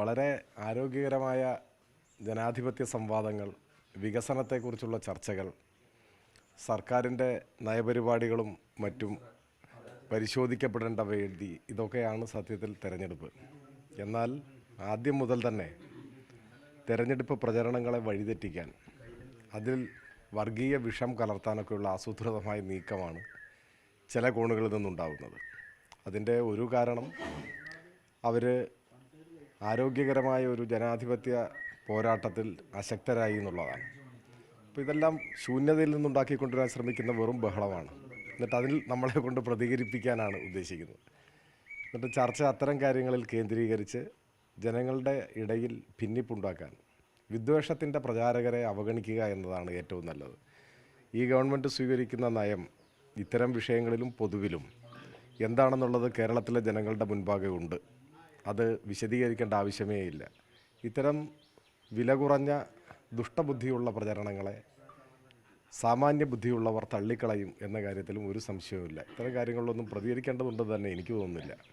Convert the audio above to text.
വളരെ ആരോഗ്യകരമായ ജനാധിപത്യ സംവാദങ്ങൾ വികസനത്തെക്കുറിച്ചുള്ള ചർച്ചകൾ സർക്കാരിന്റെ നയപരിപാടികളും മറ്റും പരിശോധിക്കപ്പെടേണ്ട വേദി ഇതൊക്കെയാണ് സത്യത്തിൽ തെരഞ്ഞെടുപ്പ്. എന്നാൽ ആദ്യം മുതൽ തന്നെ തെരഞ്ഞെടുപ്പ് പ്രചരണങ്ങളെ വഴിതെറ്റിക്കാൻ അതിൽ വർഗീയ വിഷം കലർത്താനൊക്കെയുള്ള ആസൂത്രിതമായ നീക്കമാണ് ചില കോണുകളിൽ നിന്നുണ്ടാകുന്നത് അതിന്റെ ഒരു കാരണം അവർ ആരോഗ്യകരമായ ഒരു ജനാധിപത്യ പോരാട്ടത്തിൽ അശക്തരായി എന്നുള്ളതാണ്. അപ്പോൾ ഇതെല്ലാം ശൂന്യതയിൽ നിന്നുണ്ടാക്കിക്കൊണ്ടുവരാൻ ശ്രമിക്കുന്ന വെറും ബഹളമാണ്. എന്നിട്ട് അതിൽ നമ്മളെ കൊണ്ട് പ്രതികരിപ്പിക്കാനാണ് ഉദ്ദേശിക്കുന്നത്. എന്നിട്ട് ചർച്ച അത്തരം കാര്യങ്ങളിൽ കേന്ദ്രീകരിച്ച് ജനങ്ങളുടെ ഇടയിൽ ഭിന്നിപ്പുണ്ടാക്കാൻ വിദ്വേഷത്തിന്റെ പ്രചാരകരെ അവഗണിക്കുക എന്നതാണ് ഏറ്റവും നല്ലത്. ഈ ഗവൺമെന്റ് സ്വീകരിക്കുന്ന നയം ഇത്തരം വിഷയങ്ങളിലും പൊതുവിലും എന്താണെന്നുള്ളത് കേരളത്തിലെ ജനങ്ങളുടെ മുൻപാകെ ഉണ്ട്. അത് വിശദീകരിക്കേണ്ട ആവശ്യമേ ഇല്ല. ഇത്തരം വില കുറഞ്ഞ ദുഷ്ടബുദ്ധിയുള്ള പ്രചരണങ്ങളെ സാമാന്യ ബുദ്ധിയുള്ളവർ തള്ളിക്കളയും എന്ന കാര്യത്തിലും ഒരു സംശയവുമില്ല. ഇത്തരം കാര്യങ്ങളിലൊന്നും പ്രതികരിക്കേണ്ടതുണ്ടെന്ന് തന്നെ എനിക്ക് തോന്നുന്നില്ല.